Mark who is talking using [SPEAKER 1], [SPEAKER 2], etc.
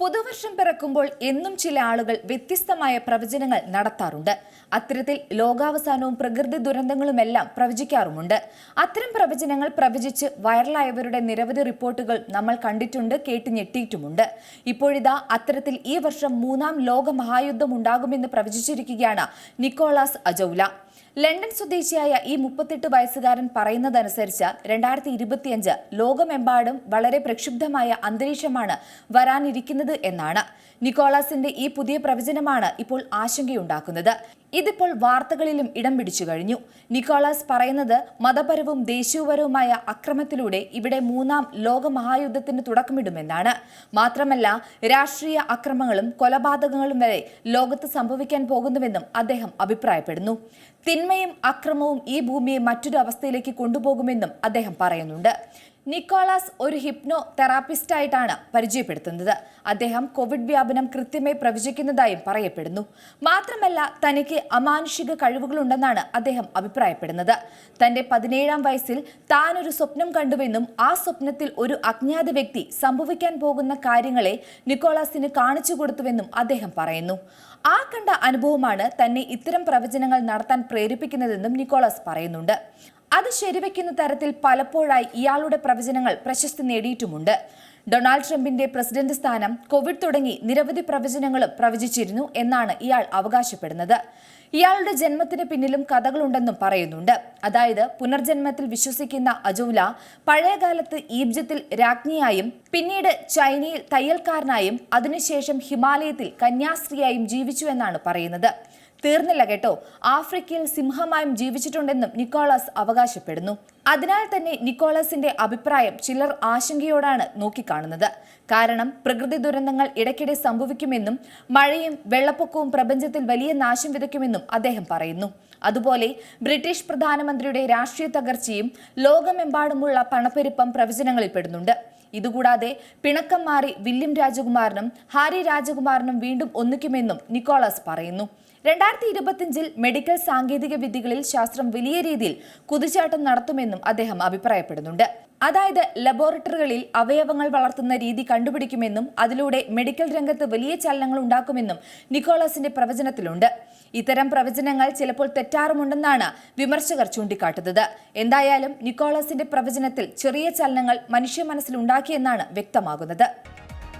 [SPEAKER 1] പുതുവർഷം പിറക്കുമ്പോൾ എന്നും ചില ആളുകൾ വ്യത്യസ്തമായ പ്രവചനങ്ങൾ നടത്താറുണ്ട്. അത്തരത്തിൽ ലോകാവസാനവും പ്രകൃതി ദുരന്തങ്ങളുമെല്ലാം പ്രവചിക്കാറുമുണ്ട്. അത്തരം പ്രവചനങ്ങൾ പ്രവചിച്ച് വൈറലായവരുടെ നിരവധി റിപ്പോർട്ടുകൾ നമ്മൾ കണ്ടിട്ടുണ്ട് കേട്ട് ഞെട്ടിയിട്ടുമുണ്ട്. ഇപ്പോഴിതാ അത്തരത്തിൽ ഈ വർഷം മൂന്നാം ലോക മഹായുദ്ധം ഉണ്ടാകുമെന്ന് പ്രവചിച്ചിരിക്കുകയാണ് നിക്കോളാസ് അജൌല. ലണ്ടൻ സ്വദേശിയായ ഈ മുപ്പത്തെട്ട് വയസ്സുകാരൻ പറയുന്നതനുസരിച്ച് രണ്ടായിരത്തി ഇരുപത്തിയഞ്ച് ലോകമെമ്പാടും വളരെ പ്രക്ഷുബ്ധമായ അന്തരീക്ഷമാണ് വരാനിരിക്കുന്നത് എന്നാണ്. നിക്കോളാസിന്റെ ഈ പുതിയ പ്രവചനമാണ് ഇപ്പോൾ ആശങ്കയുണ്ടാക്കുന്നത്. ഇതിപ്പോൾ വാർത്തകളിലും ഇടം പിടിച്ചു കഴിഞ്ഞു. നിക്കോളാസ് പറയുന്നത് മതപരവും ദേശീയപരവുമായ അക്രമത്തിലൂടെ ഇവിടെ മൂന്നാം ലോക മഹായുദ്ധത്തിന് തുടക്കമിടുമെന്നാണ്. മാത്രമല്ല രാഷ്ട്രീയ അക്രമങ്ങളും കൊലപാതകങ്ങളും വരെ ലോകത്ത് സംഭവിക്കാൻ പോകുന്നുവെന്നും അദ്ദേഹം അഭിപ്രായപ്പെടുന്നു. തിന്മയും അക്രമവും ഈ ഭൂമിയെ മറ്റൊരു അവസ്ഥയിലേക്ക് കൊണ്ടുപോകുമെന്നും അദ്ദേഹം പറയുന്നുണ്ട്. നിക്കോളാസ് ഒരു ഹിപ്നോ തെറാപ്പിസ്റ്റായിട്ടാണ് പരിചയപ്പെടുത്തുന്നത്. അദ്ദേഹം കോവിഡ് വ്യാപനം കൃത്യമായി പ്രവചിക്കുന്നതായും പറയപ്പെടുന്നു. മാത്രമല്ല തനിക്ക് അമാനുഷിക കഴിവുകളുണ്ടെന്നാണ് അദ്ദേഹം അഭിപ്രായപ്പെടുന്നത്. തന്റെ പതിനേഴാം വയസ്സിൽ താൻ ഒരു സ്വപ്നം കണ്ടുവെന്നും ആ സ്വപ്നത്തിൽ ഒരു അജ്ഞാത വ്യക്തി സംഭവിക്കാൻ പോകുന്ന കാര്യങ്ങളെ നിക്കോളാസിന് കാണിച്ചു കൊടുത്തുവെന്നും അദ്ദേഹം പറയുന്നു. ആ കണ്ട അനുഭവമാണ് തന്നെ ഇത്തരം പ്രവചനങ്ങൾ നടത്താൻ പ്രേരിപ്പിക്കുന്നതെന്നും നിക്കോളാസ് പറയുന്നുണ്ട്. അത് ശരിവെക്കുന്ന തരത്തിൽ പലപ്പോഴായി ഇയാളുടെ പ്രവചനങ്ങൾ പ്രശസ്തി നേടിയിട്ടുമുണ്ട്. ഡൊണാൾഡ് ട്രംപിന്റെ പ്രസിഡന്റ് സ്ഥാനം കോവിഡ് തുടങ്ങി നിരവധി പ്രവചനങ്ങളും പ്രവചിച്ചിരുന്നു എന്നാണ് ഇയാൾ അവകാശപ്പെടുന്നത്. ഇയാളുടെ ജന്മത്തിന് പിന്നിലും കഥകളുണ്ടെന്നും പറയുന്നുണ്ട്. അതായത് പുനർജന്മത്തിൽ വിശ്വസിക്കുന്ന അജോല പഴയകാലത്ത് ഈജിപ്തിൽ രാജ്ഞിയായും പിന്നീട് ചൈനയിൽ തയ്യൽക്കാരനായും അതിനുശേഷം ഹിമാലയത്തിൽ കന്യാസ്ത്രീയായും ജീവിച്ചു എന്നാണ് പറയുന്നത്. തീർന്നില്ല കേട്ടോ. ആഫ്രിക്കയിൽ സിംഹമായും ജീവിച്ചിട്ടുണ്ടെന്നും നിക്കോളാസ് അവകാശപ്പെടുന്നു. അതിനാൽ തന്നെ നിക്കോളസിന്റെ അഭിപ്രായം ചിലർ ആശങ്കയോടാണ് നോക്കിക്കാണുന്നത്. കാരണം പ്രകൃതി ദുരന്തങ്ങൾ ഇടയ്ക്കിടെ സംഭവിക്കുമെന്നും മഴയും വെള്ളപ്പൊക്കവും പ്രപഞ്ചത്തിൽ വലിയ നാശം വിതയ്ക്കുമെന്നും അദ്ദേഹം പറയുന്നു. അതുപോലെ ബ്രിട്ടീഷ് പ്രധാനമന്ത്രിയുടെ രാഷ്ട്രീയ തകർച്ചയും ലോകമെമ്പാടുമുള്ള പണപ്പെരുപ്പം പ്രവചനങ്ങളിൽ പെടുന്നുണ്ട്. ഇതുകൂടാതെ പിണക്കം മാറി വില്യം രാജകുമാരനും ഹാരി രാജകുമാരനും വീണ്ടും ഒന്നിക്കുമെന്നും നിക്കോളാസ് പറയുന്നു. രണ്ടായിരത്തി ഇരുപത്തിയഞ്ചിൽ മെഡിക്കൽ സാങ്കേതിക വിദ്യകളിൽ ശാസ്ത്രം വലിയ രീതിയിൽ കുതിച്ചാട്ടം നടത്തുമെന്നും അദ്ദേഹം അഭിപ്രായപ്പെടുന്നുണ്ട്. അതായത് ലബോറട്ടറികളിൽ അവയവങ്ങൾ വളർത്തുന്ന രീതി കണ്ടുപിടിക്കുമെന്നും അതിലൂടെ മെഡിക്കൽ രംഗത്ത് വലിയ ചലനങ്ങൾ ഉണ്ടാക്കുമെന്നും നിക്കോളാസിന്റെ പ്രവചനത്തിലുണ്ട്. ഇത്തരം പ്രവചനങ്ങൾ ചിലപ്പോൾ തെറ്റാറുമുണ്ടെന്നാണ് വിമർശകർ ചൂണ്ടിക്കാട്ടുന്നത്. എന്തായാലും നിക്കോളാസിന്റെ പ്രവചനത്തിൽ ചെറിയ ചലനങ്ങൾ മനുഷ്യ മനസ്സിലുണ്ടാക്കിയെന്നാണ് വ്യക്തമാകുന്നത്.